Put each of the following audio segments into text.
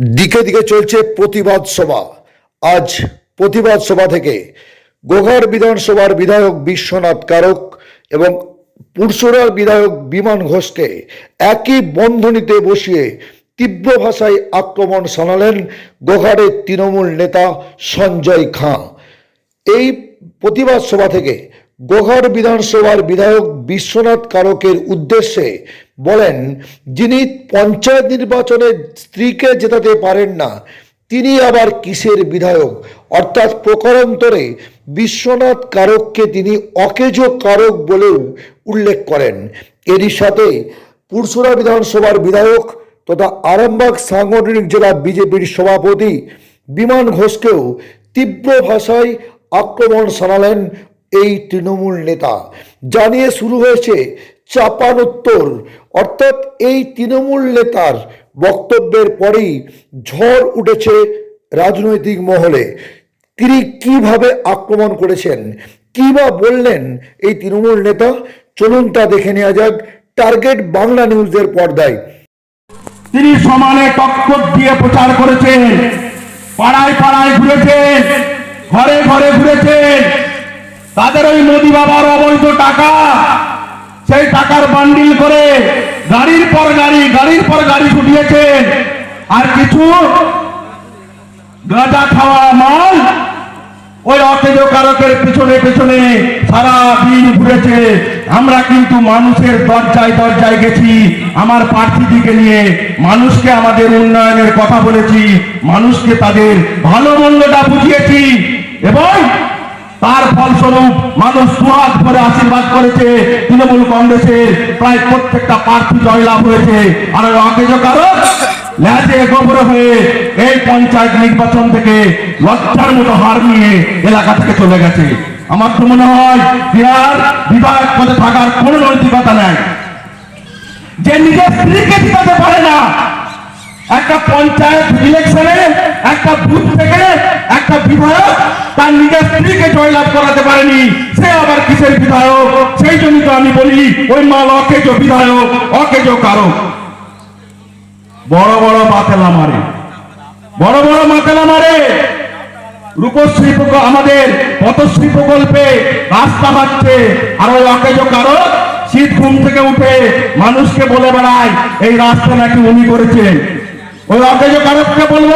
দিকে দিকে চলছে প্রতিবাদ সভা। আজ প্রতিবাদ সভা থেকে গোঘাট বিধানসভার বিধায়ক বিশ্বনাথ কারক এবং পুরসুরার বিধায়ক বিমান ঘোষকে একই বন্ধনীতে বসিয়ে তীব্র ভাষায় আক্রমণ শানালেন গোঘাটের তৃণমূল নেতা সঞ্জয় খাঁ। এই প্রতিবাদ সভা থেকে গোঘাট বিধানসভার বিধায়ক বিশ্বনাথ কারকের উদ্দেশ্যে বলেন, যিনি পঞ্চায়েত নির্বাচনে স্ত্রীকে জেতাতে পারেন না, তিনি আবার কিসের বিধায়ক? অর্থাৎ প্রকারান্তরে বিশ্বনাথ কারককে তিনি অকেজ কারক বলেও উল্লেখ করেন। এরই সাথে পুরসুরা বিধানসভার বিধায়ক তথা আরামবাগ সাংগঠনিক জেলা বিজেপির সভাপতি বিমান ঘোষকেও তীব্র ভাষায় আক্রমণ শানালেন এই তৃণমূল নেতা। জানিয়ে শুরু হয়েছে চাপানোত্তর। অর্থাৎ এই তৃণমূল নেতার বক্তব্যের পরেই ঝড় উঠেছে রাজনৈতিক মহলে। তিনি কীভাবে আক্রমণ করেছেন? কি বা বললেন এই তৃণমূল নেতা? চলুন তা দেখে নেওয়া যাক টার্গেট বাংলা নিউজের পর্দায়। তিনি সমানে টক্কর দিয়ে প্রচার করেছেন। পাড়ায় পাড়ায় ঘুরেছেন। ঘরে ঘরে ঘুরেছেন। তাদের ওই মোদি বাবার অবৈধ টাকা, সেই টাকার বান্ডিল করে গাড়ির পর গাড়ি, গাড়ির পর গাড়ি ছুটিয়েছেন আর কিছু গাঁজা খাওয়া মাল ওই অকেজ কারকের পিছনে পিছনে সারা দিন ঘুরেছে। আমরা কিন্তু মানুষের দরজায় দরজায় গেছি। আমার প্রার্থীদিকে নিয়ে মানুষকে আমাদের উন্নয়নের কথা বলেছি। মানুষকে তাদের ভালো মন্দটা বুঝিয়েছি। এবং তার ফলস্বরূপ মানুষ সুহাত ভরে আশীর্বাদ করেছে। তৃণমূল কংগ্রেসের প্রায় প্রত্যেকটা প্রার্থী জয়লাভ হয়েছে। আর অকেজ পঞ্চায়েত নির্বাচন থেকে মতো হার নিয়ে এলাকা থেকে চলে গেছে। আমার তো মনে হয় থাকার কোনো নৈতিকতা নেই। যে নিজের স্ত্রীকে জিতাতে পারে না একটা পঞ্চায়েত ইলেকশনে একটা বুথ থেকে, একটা বিধায়ক তার নিজের স্ত্রীকে জয়লাভ করাতে পারেনি। সে আবার কিসের বিধায়ক? সেই জন্য তো আমি বলি, ওই মাল অকেজ বিধায়ক, অকেজ কারক বড় বড় মাতেলা মারে। বড় বড় মাতেলা মারে। রূপশ্রী আমাদের পথশ্রী প্রকল্পে রাস্তা পাচ্ছে আর ওই অকেজ কারক শীত ঘুম থেকে উঠে মানুষকে বলে বেড়ায়, এই রাস্তা নাকি উনি করেছেন। ওই অকেজ কারককে বলব,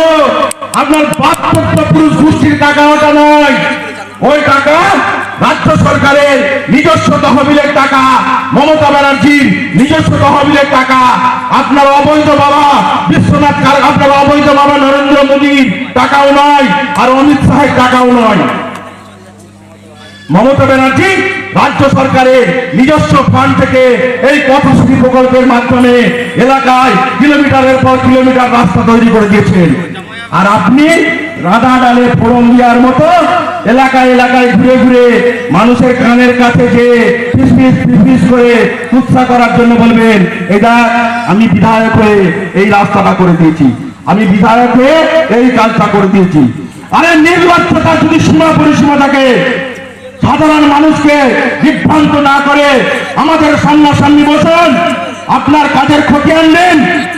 আপনার বাহাত্তরটা পুরুষ গোষ্ঠীর টাকা ওটা নয়। ওই টাকা রাজ্য সরকারের নিজস্ব তহবিলের টাকা, মমতা ব্যানার্জির নিজস্ব তহবিলের টাকা। আপনার অবৈধ বাবা বিশ্বনাথ আপনার অবৈধ বাবা নরেন্দ্র মোদীর টাকাও নয়, আর অমিত শাহের টাকাও নয়। মমতা ব্যানার্জি রাজ্য সরকারের নিজস্ব ফান্ড থেকে এই পথশ্রী প্রকল্পের মাধ্যমে এলাকায় কিলোমিটারের পর কিলোমিটার রাস্তা তৈরি করে দিয়েছেন। আর আপনি রাধা ডালে ফোড়ন দেওয়ার মতো এলাকায় এলাকায় ঘুরে ঘুরে মানুষের কানের কাছে যে ফিসফিস ফিসফিস করে উৎসাহ করার জন্য বলবেন, এটা আমি বিধায়ক হয়ে এই রাস্তাটা করে দিয়েছি। আমি বিধায়ক হয়ে এই কাজটা করে দিয়েছি। আরে নির্লজ্জতা যদি সীমা পরিসীমা থাকে সাধারণ মানুষকে বিভ্রান্ত না করে আমাদের সামনাসামনি বসুন। আপনার কাজের খতিয়ান দেন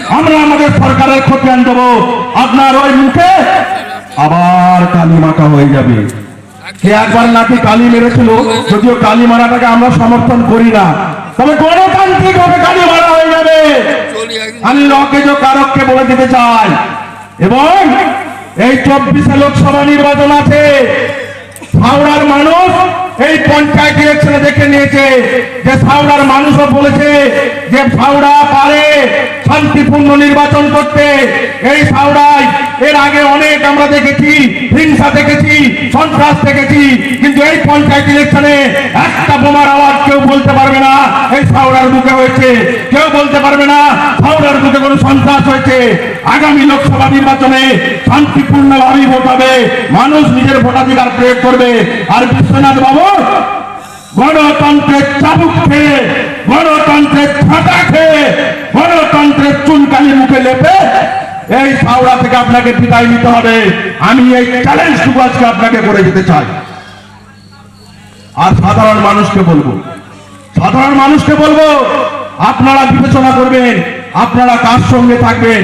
আমরা আমাদের সরকারের খতিয়ান দেব। আপনার ওই মুখে আবার কালি মাখা হয়ে যাবে। কে একবার নাকি কালি মেরেছিল? যদিও কালি মারাটাকে আমরা সমর্থন করি না। তবে গণতান্ত্রিক ভাবে কালী মারা হয়ে যাবে। আমি লকেজ কারককে বলে দিতে চাই। এবং এই চব্বিশে লোকসভা নির্বাচন আছে। হাওড়ার মানুষ এই পঞ্চায়েত ইলেকশনে দেখে নিয়েছে যে হাওড়ার মানুষও বলেছে যে হাওড়া পারে শান্তিপূর্ণ নির্বাচন করতে। এই হাওড়ায় এর আগে অনেক আমরা দেখেছি, হিংসা দেখেছি, সন্ত্রাস দেখেছি, কিন্তু এই পঞ্চায়েত ইলেকশনে একটা বোমার আওয়াজ কেউ বলতে পারবে না, এই হাওড়ার বুকে হয়েছে। কেউ বলতে পারবে না, হাওড়ার বুকে কোনো সন্ত্রাস হয়েছে। আগামী লোকসভা নির্বাচনে শান্তিপূর্ণ ভাবে ভোট হবে, মানুষ নিজের ভোটাধিকার প্রয়োগ করবে। আর বিশ্বনাথ বাবু, গণতন্ত্রের চাবুক খেয়ে, গণতন্ত্রের ছাতা খেয়ে, গণতন্ত্রের চুনকালি এই হাওড়া থেকে আপনাকে বিদায় নিতে হবে। আমি এই চ্যালেঞ্জটুকু আজকে আপনাকে করে দিতে চাই। আর সাধারণ মানুষকে বলব, সাধারণ মানুষকে বলব, আপনারা বিবেচনা করবেন, আপনারা কার সঙ্গে থাকবেন?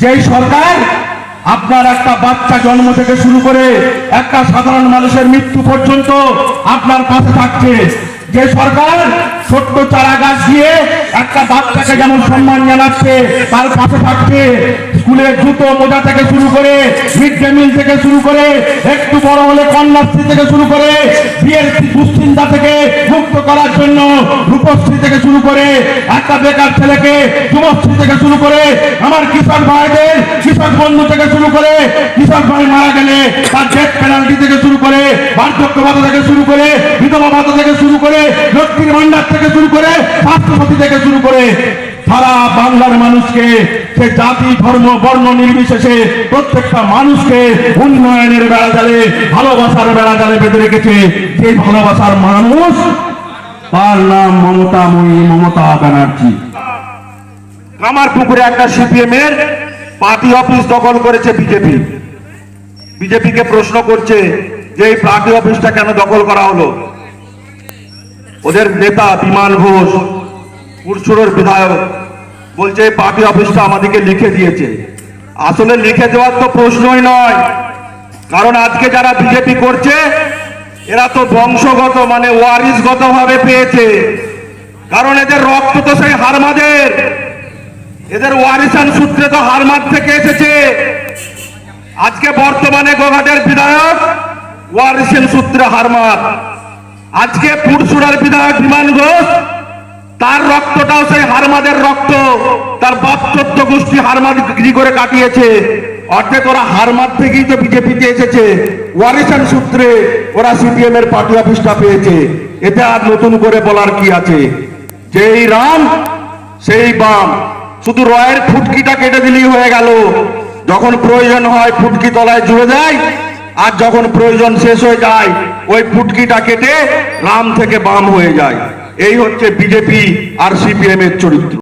যেই সরকার আপনার একটা বাচ্চা জন্ম থেকে শুরু করে একটা সাধারণ মানুষের মৃত্যু পর্যন্ত আপনার পাশে থাকছে। যে সরকার ছোট্ট চারা গাছ দিয়ে একটা বাচ্চাকে যেমন সম্মান জানাচ্ছে তার পাশে থাকছে স্কুলের জুতো মোজা থেকে শুরু করে মিড ডে মিল থেকে শুরু করে একটু বড় হলে কন্যাশ্রী থেকে শুরু করে বিয়ের দুশ্চিন্তা থেকে মুক্ত করার জন্য রূপশ্রী থেকে শুরু করে একটা বেকার ছেলেকে যুবশ্রী থেকে শুরু করে আমার কৃষক ভাইদের কৃষক বন্ধু থেকে শুরু করে কৃষক ভাই মারা গেলে তার ডেথ পেনাল্টি থেকে শুরু করে বার্ধক্য ভাতা থেকে শুরু করে বিধবা ভাতা থেকে শুরু করে লক্ষ্মীর ভান্ডার থেকে শুরু করে স্বাস্থ্যসাথী থেকে শুরু করে সারা বাংলার মানুষকে সে জাতি, ধর্ম, বর্ণ নির্বিশেষে প্রত্যেকটা মানুষকে উন্নয়নের বেড়া জালে, ভালোবাসার বেড়া জালে বেঁধে রেখেছে। যে ভালোবাসার মানুষ, তার নাম মমতাময়ী মমতা ব্যানার্জি। কামার পুকুরে একটা সিপিএম এর পার্টি অফিস দখল করেছে বিজেপি। বিজেপিকে প্রশ্ন করছে যে এই পার্টি অফিসটা কেন দখল করা হলো? ওদের নেতা বিমান ঘোষ পুরসুরের বিধায়ক বলছে পার্টি অফিসটা আমাদেরকে লিখে দিয়েছে। আসলে লিখে দেওয়ার তো প্রশ্নই নয়। কারণ আজকে যারা বিজেপি করছে, এরা তো বংশগত মানে ওয়ারিসগত ভাবে পেয়েছে। কারণ এদের রক্ত তো সেই হারমাদের। এদের ওয়ারিসান সূত্রে তো হারমাদ থেকে এসেছে। আজকে বর্তমানে গোঘাটের বিধায়ক ওয়ারিসান সূত্রে হারমাদ। আজকে পুরসুরার বিধায়ক বিমান ঘোষ তার রক্তটাও সেই হারমাদের রক্ত। তার বাপ চোদ্দ গোষ্ঠী হারমাদ বিক্রি করে কাটিয়েছে। অর্থাৎ ওরা হারমাদ থেকেই তো বিজেপিতে এসেছে। ওয়ারিসান সূত্রে ওরা সিপিএম এর পার্টি অফিসটা পেয়েছে। এতে আর নতুন করে বলার কি আছে? যেই রাম, সেই বাম। শুধু রয়ের ফুটকিটা কেটে দিলেই হয়ে গেল। যখন প্রয়োজন হয় ফুটকি তলায় জুড়ে যায়, আর যখন প্রয়োজন শেষ হয়ে যায়, ওই ফুটকিটা কেটে রাম থেকে বাম হয়ে যায়। এই হচ্ছে বিজেপি আর সিপিএম এর চরিত্র।